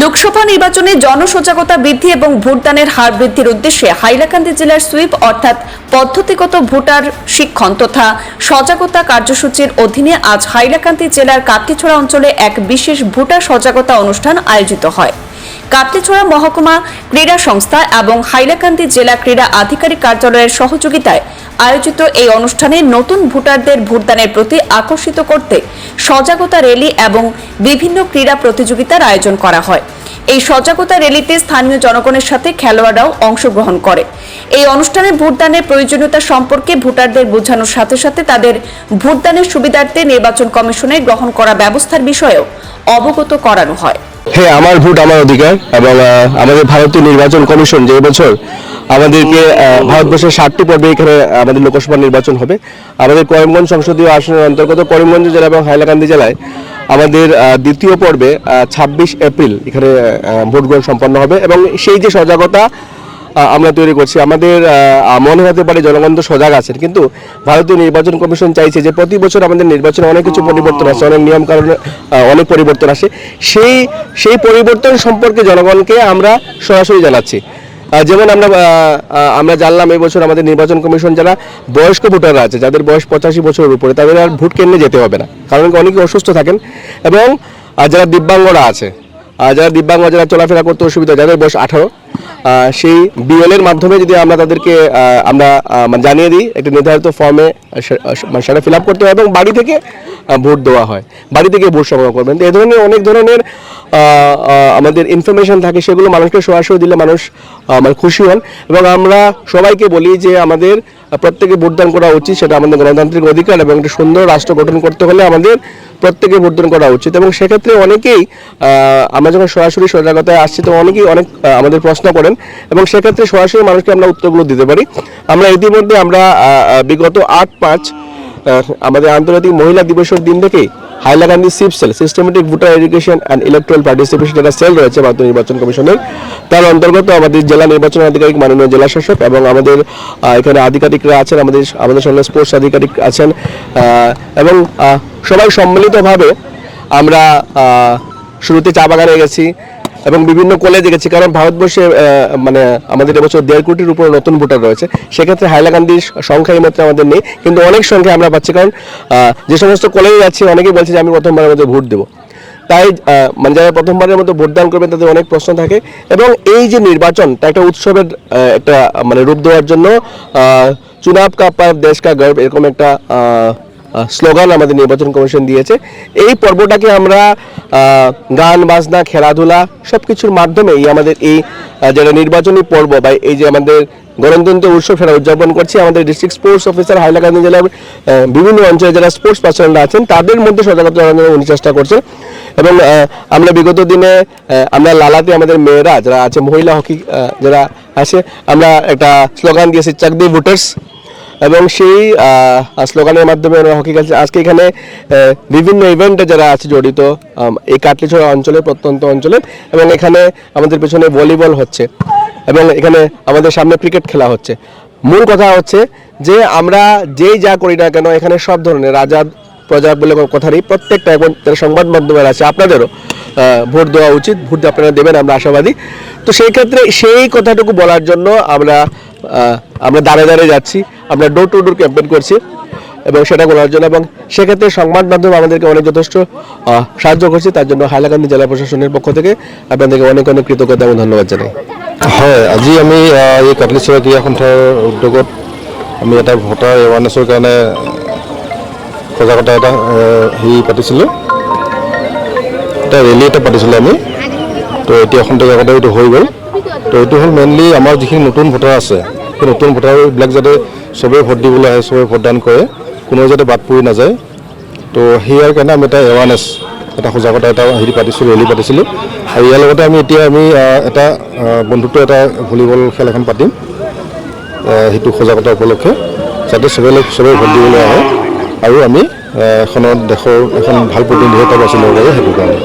লোকসভা নির্বাচনে জনসজাগতা বৃদ্ধি এবং ভোটদানের হার বৃদ্ধির উদ্দেশ্যে হাইলাকান্দি জেলার সুইপ অর্থাৎ পদ্ধতিগত ভোটার শিক্ষণ তথা সজাগতা কার্যসূচির অধীনে আজ হাইলাকান্দি জেলার কাটিছড়া অঞ্চলে এক বিশেষ ভোটার সজাগতা অনুষ্ঠান আয়োজিত হয়। কাটলিছড়া মহকুমা ক্রীড়া সংস্থা এবং হাইলাকান্দি জেলা ক্রীড়া আধিকারিক কার্যালয়ের সহযোগিতায় আয়োজিত এই অনুষ্ঠানে নতুন ভোটারদের ভোটদানের প্রতি আকর্ষিত করতে সজাগতা র্যালি এবং বিভিন্ন ক্রীড়া প্রতিযোগিতার আয়োজন করা হয়। এই সজাগতা র্যালিতে স্থানীয় জনগণের সাথে খেলোয়াড়রাও অংশগ্রহণ করে। এই অনুষ্ঠানে ভোটদানের প্রয়োজনীয়তা সম্পর্কে ভোটারদের বোঝানোর সাথে সাথে তাদের ভোটদানের সুবিধার্থে নির্বাচন কমিশনের গ্রহণ করা ব্যবস্থার বিষয়েও অবগত করানো হয়। হ্যাঁ আমার ভোট আমার অধিকার এবং আমাদের ভারতীয় নির্বাচন কমিশন যে বছর আমাদেরকে ভারতবর্ষের সাতটি পর্বে এখানে আমাদের লোকসভা নির্বাচন হবে। আমাদের করিমগঞ্জ সংসদীয় আসনের অন্তর্গত করিমগঞ্জ জেলা এবং হাইলাকান্দি জেলায় আমাদের দ্বিতীয় পর্বে ছাব্বিশ এপ্রিল এখানে ভোট গ্রহণ সম্পন্ন হবে এবং সেই যে সজাগতা আমরা তৈরি করছি। আমাদের মনে হতে পারে জনগণ তো সজাগ আছেন, কিন্তু ভারতীয় নির্বাচন কমিশন চাইছে যে প্রতি বছর আমাদের নির্বাচনে অনেক কিছু পরিবর্তন আসে, অনেক নিয়ম কারণে অনেক পরিবর্তন আসে। সেই সেই পরিবর্তন সম্পর্কে জনগণকে আমরা সরাসরি জানাচ্ছি। যেমন আমরা আমরা জানলাম এই বছর আমাদের নির্বাচন কমিশন যারা বয়স্ক ভোটাররা আছে, যাদের বয়স পঁচাশি বছরের উপরে, তাদের আর ভোট কেন্দ্রে যেতে হবে না, কারণ অনেকে অসুস্থ থাকেন এবং যারা দিব্যাঙ্গরা আছে যারা দিব্যাঙ্গ যারা চলাফেরা করতে অসুবিধা, যাদের বয়স আঠারো সেই বিএল এর মাধ্যমে যদি আমরা তাদেরকে আমরা মানে জানিয়ে দিই, একটি নির্ধারিত ফর্মে সেটা ফিল আপ করতে হয় এবং বাড়ি থেকে ভোট দেওয়া হয়। বাড়ি থেকে ভোট সংগ্রহ করবেন। তো এই ধরনের অনেক ধরনের আমাদের ইনফরমেশন থাকে, সেগুলো মানুষকে সরাসরি দিলে মানুষ মানে খুশি হন। এবং আমরা সবাইকে বলি যে আমাদের প্রত্যেকে ভোটদান করা উচিত, সেটা আমাদের গণতান্ত্রিক অধিকার এবং একটা সুন্দর রাষ্ট্র গঠন করতে হলে আমাদের প্রত্যেকে ভোটদান করা উচিত। এবং সেক্ষেত্রে অনেকেই আমরা যখন সরাসরি সজাগতায় আসছি, তো অনেকেই অনেক আমাদের প্রশ্ন করেন এবং সেক্ষেত্রে সরাসরি মানুষকে আমরা উত্তরগুলো দিতে পারি। আমরা ইতিমধ্যে আমরা বিগত আট পাঁচ আমাদের আন্তর্জাতিক মহিলা দিবসের দিন থেকেই Hailakandi SVEEP cell systematic voter education and electoral participation একটা সেল রয়েছে ভারতীয় নির্বাচন কমিশনের। তার অন্তর্গত আমাদের জেলা নির্বাচন আধিকারিক, মাননীয় জেলা শাসক এবং আমাদের এখানে আধিকারিকরা আছেন, আমাদের আমাদের সঙ্গে স্পোর্টস আধিকারিক আছেন এবং সবাই সম্মিলিতভাবে আমরা শুরুতে চা বাগানে গেছি এবং বিভিন্ন কলেজে গেছি কারণ ভারতবর্ষে মানে আমাদের এবছর দেড় কোটির উপর নতুন ভোটার রয়েছে। সেক্ষেত্রে হাইলাকান্দির সংখ্যা এই মাত্রা আমাদের নেই, কিন্তু অনেক সংখ্যা আমরা পাচ্ছি, কারণ যে সমস্ত কলেজে যাচ্ছি, অনেকেই বলছে যে আমি প্রথমবারের মধ্যে ভোট দেবো। তাই মানে যারা প্রথমবারের মতো ভোটদান করবেন, তাদের অনেক প্রশ্ন থাকে এবং এই যে নির্বাচন তা একটা উৎসবের একটা মানে রূপ দেওয়ার জন্য চুনাব কা পার দেশ কা গর্ব এরকম একটা স্লোগান আমাদের নির্বাচন কমিশন দিয়েছে। এই পর্বটাকে আমরা গান, বাজনা, খেলাধুলা সব কিছুর মাধ্যমে এই আমাদের এই যেটা নির্বাচনী পর্ব বা এই যে আমাদের গণতন্ত্র উৎসব সেটা উদযাপন করছি, আমাদের ডিস্ট্রিক্ট স্পোর্টস অফিসার হাইলাকান্দি জেলার বিভিন্ন অঞ্চলে যারা স্পোর্টস পার্সনরা আছেন, তাদের মধ্যে সজাগতা জানানোর উনি চেষ্টা করছেন। এবং আমরা বিগত দিনে আমরা লালাতে আমাদের মেয়েরা যারা আছে, মহিলা হকি যারা আছে, আমরা একটা স্লোগান দিয়েছি চাকদি ভোটার্স এবং সেই স্লোগানের মাধ্যমে আমরা হকি খেলছি। আজকে এখানে বিভিন্ন ইভেন্টে যারা আছে জড়িত এই কাটলিছড়া অঞ্চলে প্রত্যন্ত অঞ্চলে, এবং এখানে আমাদের পেছনে ভলিবল হচ্ছে, এবং এখানে আমাদের সামনে ক্রিকেট খেলা হচ্ছে। মূল কথা হচ্ছে যে, আমরা যেই যা করি না কেন, এখানে সব ধরনের রাজা প্রজা বলে কথা নেই প্রত্যেকটা এবং যারা সংবাদ মাধ্যমের আছে, আপনাদেরও ভোট দেওয়া উচিত, ভোট আপনারা দেবেন, আমরা আশাবাদী। তো সেই ক্ষেত্রে সেই কথাটুকু বলার জন্য আমরা আমরা দাঁড়ে দাঁড়িয়ে যাচ্ছি। আমরা ডোর টু ডোর ক্যাম্পেইন করছি এবং সেটা বলার জন্য এবং সেক্ষেত্রে সংবাদ মাধ্যম আমাদেরকে অনেক যথেষ্ট সাহায্য করছে। তার জন্য হাইলাকান্দি জেলা প্রশাসনের পক্ষ থেকে আপনাদেরকে অনেক অনেক কৃতজ্ঞতা এবং ধন্যবাদ জানাই। হয়, আজি আমি এই কাটলিচৰা ক্ৰীড়া সন্থাৰ উদ্যোগত আমি এটা ভোটাৰ এৱাৰনেছৰ কাৰণে সজাগতা এটা হেৰি পাতিছিলোঁ। এটা ৰেলী এটা পাতিছিলোঁ আমি। তো এতিয়া সন্তেকতে এইটো হৈ গ'ল। তো এইটো হ'ল মেইনলি আমাৰ যিখিনি নতুন ভোটাৰ আছে, সেই নতুন ভোটাৰবিলাক যাতে চবেই ভোট দিবলৈ আহে চবেই ভোটদান কৰে। কোনো যাতে বাদ পৰি নাযায়। তো সেয়াৰ কাৰণে আমি এটা এৱাৰনেছ এটা সজাগতা এটা হেৰি পাতিছিলোঁ ৰেলী পাতিছিলোঁ। আৰু ইয়াৰ লগতে আমি এতিয়া আমি এটা বন্ধুত্ব এটা ভলীবল খেল এখন পাতিম। সেইটো সজাগতা উপলক্ষে যাতে চবে চবেই ভোট দিবলৈ আহে। আৰু আমি এখনত দেশৰ এখন ভাল প্ৰতিনিধিত্ব বাছি ল'ব সেইটো কাৰণে।